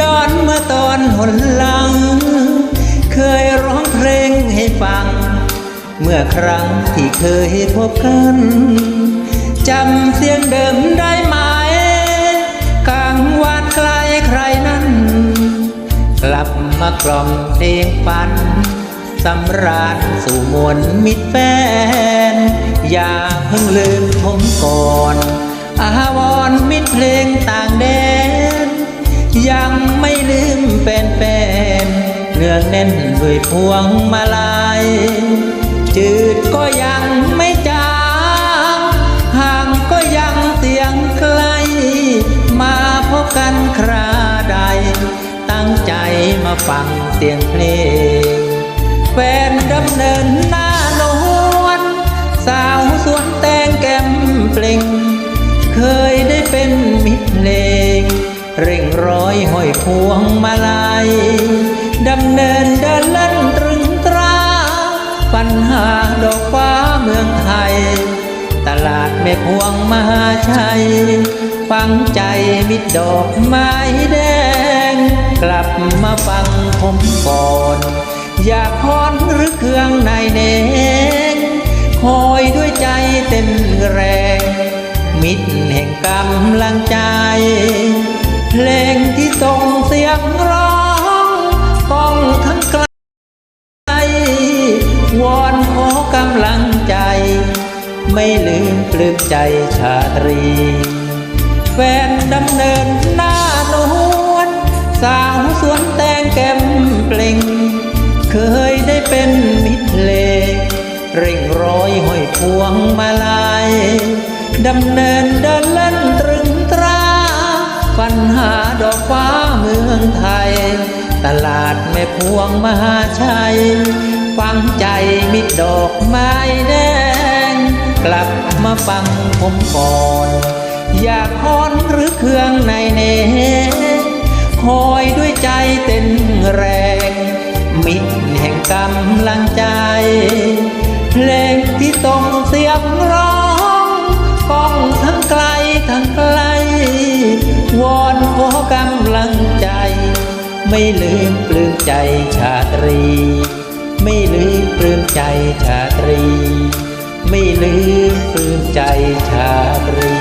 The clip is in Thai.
ย้อนเมื่อตอนหนหลัง เคยร้องเพลงให้ฟัง เมื่อครั้งที่เคยพบกันจำเสียงเดิมได้ไหมกลางวานไกลใครนั้น กลับมากล่อมเพลงปันสำราญสู่มวลมิตรแฟน อย่าเพิ่งลืมผมก่อน องแน่นด้วยพวงมาลัยจืดก็ยังไม่จางห่างก็ยังเสียงไกล มาพบกันคราใด ตั้งใจมาฟังเสียงเพลงแฟนดำเนินหน้านวลสาวสวนแตงแก้มเปล่ง เคยได้เป็นมิตรเพลง เร่งร้อยห้อยพวงมาลัย ม่พวงมหาชัย ฟังใจมิดดอกไม้แดง กลับมาฟังผมก่อน อยากพรหรือเครื่องในเนงคอยด้วยใจเต้นแรง มิตรแห่งกำลังใจ เพลงที่ส่งเสียงร้อง ไม่ลืมปลื้มใจชาตรีแฟนดำเนินหน้านวลสาวสวนแตงแก้มเปล่ง เคยได้เป็นมิตรเลงเร่งร้อยห้อยพวงมาลัยดำเนินเดินเล่นตรึงตราปัญหาดอกฟ้าเมืองไทย ตลาดแม่พวงมหาชัย ฟังใจมิดดอกไม้แดง กลับมาฟังผมก่อน อยากพรหรือเครื่องในเนคอยด้วยใจเต้นแรง มิตรแห่งกำลังใจ เพลงที่ส่งเสียงร้องก้องทั้งไกลทั้งไกล วอนขอกำลังใจ ไม่ลืมปลื้มใจชาตรี ไม่ลืมปลื้มใจชาตรี ไม่ลืมปืนใจชาตรี